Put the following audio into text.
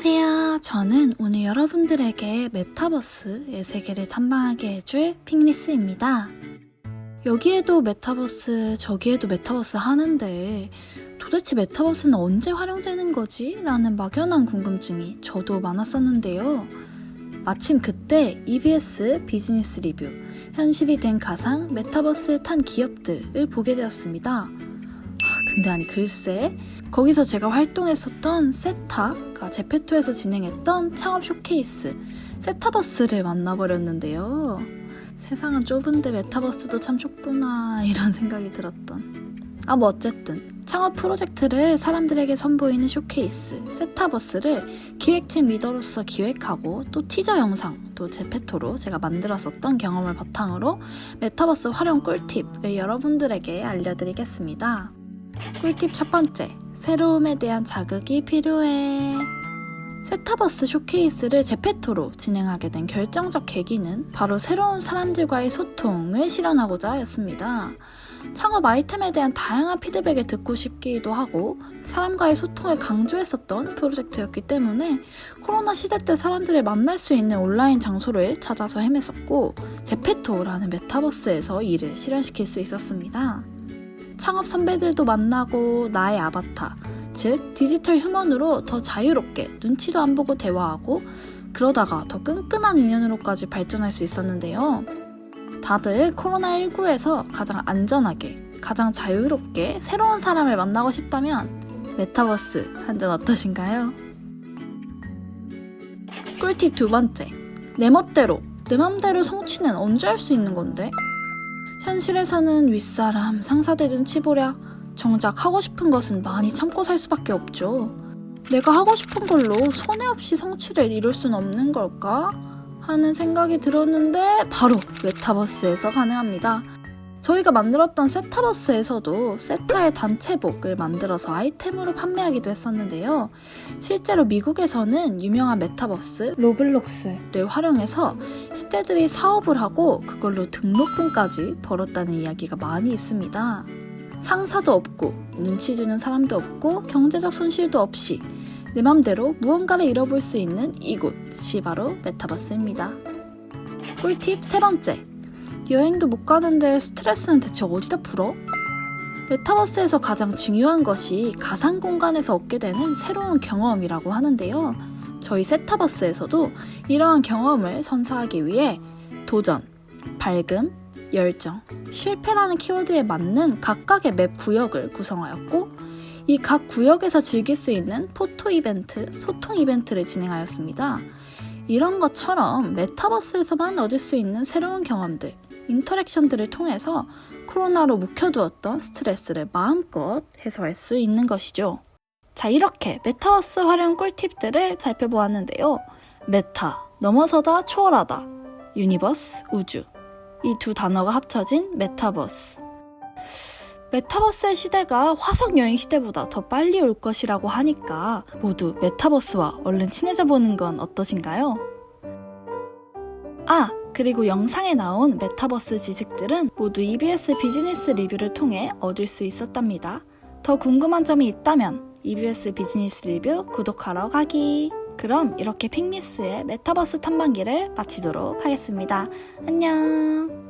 안녕하세요. 저는 오늘 여러분들에게 메타버스의 세계를 탐방하게 해줄 핑리스입니다. 여기에도 메타버스, 저기에도 메타버스 하는데 도대체 메타버스는 언제 활용되는 거지? 라는 막연한 궁금증이 저도 많았었는데요. 마침 그때 EBS 비즈니스 리뷰, 현실이 된 가상 메타버스에 탄 기업들을 보게 되었습니다. 아, 근데 아니 글쎄 거기서 제가 활동했었던 세타가 제페토에서 진행했던 창업 쇼케이스 세타버스를 만나버렸는데요. 세상은 좁은데 메타버스도 참 좁구나 이런 생각이 들었던. 아 뭐 어쨌든 창업 프로젝트를 사람들에게 선보이는 쇼케이스 세타버스를 기획팀 리더로서 기획하고 또 티저 영상 또 제페토로 제가 만들었었던 경험을 바탕으로 메타버스 활용 꿀팁을 여러분들에게 알려드리겠습니다. 꿀팁 첫 번째, 새로움에 대한 자극이 필요해. 세타버스 쇼케이스를 제페토로 진행하게 된 결정적 계기는 바로 새로운 사람들과의 소통을 실현하고자 였습니다. 창업 아이템에 대한 다양한 피드백을 듣고 싶기도 하고 사람과의 소통을 강조했었던 프로젝트였기 때문에 코로나 시대 때 사람들을 만날 수 있는 온라인 장소를 찾아서 헤맸었고 제페토라는 메타버스에서 이를 실현시킬 수 있었습니다. 창업 선배들도 만나고 나의 아바타, 즉 디지털 휴먼으로 더 자유롭게 눈치도 안 보고 대화하고 그러다가 더 끈끈한 인연으로까지 발전할 수 있었는데요. 다들 코로나19에서 가장 안전하게, 가장 자유롭게 새로운 사람을 만나고 싶다면 메타버스 한 잔 어떠신가요? 꿀팁 두 번째. 내 멋대로, 내 맘대로 성취는 언제 할 수 있는 건데? 현실에서는 윗사람, 상사들 눈치 보랴 정작 하고 싶은 것은 많이 참고 살 수밖에 없죠. 내가 하고 싶은 걸로 손해 없이 성취를 이룰 순 없는 걸까? 하는 생각이 들었는데 바로 메타버스에서 가능합니다. 저희가 만들었던 세타버스에서도 세타의 단체복을 만들어서 아이템으로 판매하기도 했었는데요. 실제로 미국에서는 유명한 메타버스 로블록스를 활용해서 시대들이 사업을 하고 그걸로 등록금까지 벌었다는 이야기가 많이 있습니다. 상사도 없고 눈치 주는 사람도 없고 경제적 손실도 없이 내 맘대로 무언가를 잃어볼 수 있는 이곳이 바로 메타버스입니다. 꿀팁 세 번째. 여행도 못 가는데 스트레스는 대체 어디다 풀어? 메타버스에서 가장 중요한 것이 가상 공간에서 얻게 되는 새로운 경험이라고 하는데요. 저희 세타버스에서도 이러한 경험을 선사하기 위해 도전, 밝음, 열정, 실패라는 키워드에 맞는 각각의 맵 구역을 구성하였고 이 각 구역에서 즐길 수 있는 포토 이벤트, 소통 이벤트를 진행하였습니다. 이런 것처럼 메타버스에서만 얻을 수 있는 새로운 경험들, 인터랙션들을 통해서 코로나로 묵혀두었던 스트레스를 마음껏 해소할 수 있는 것이죠. 자, 이렇게 메타버스 활용 꿀팁들을 살펴보았는데요. 메타, 넘어서다 초월하다, 유니버스, 우주. 이 두 단어가 합쳐진 메타버스. 메타버스의 시대가 화석 여행 시대보다 더 빨리 올 것이라고 하니까 모두 메타버스와 얼른 친해져 보는 건 어떠신가요? 아, 그리고 영상에 나온 메타버스 지식들은 모두 EBS 비즈니스 리뷰를 통해 얻을 수 있었답니다. 더 궁금한 점이 있다면 EBS 비즈니스 리뷰 구독하러 가기. 그럼 이렇게 핑미스의 메타버스 탐방기를 마치도록 하겠습니다. 안녕.